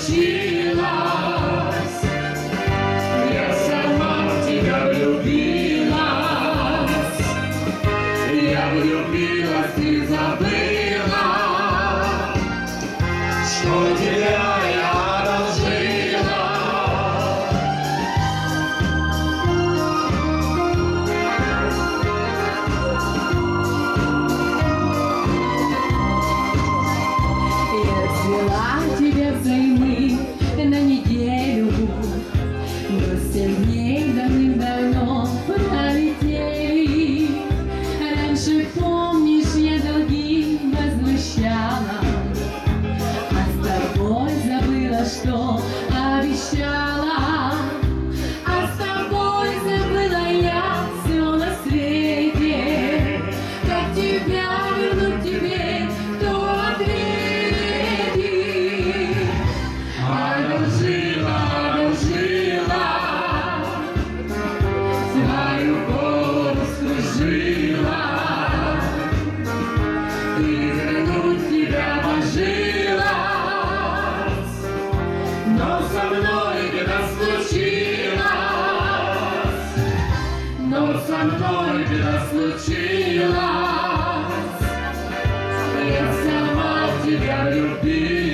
случилось, я сама тебя влюбилась, я влюбилась и забыла. но со мной беда случилась, но со мной беда случилась, я сама тебя влюбилась.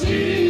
Jesus.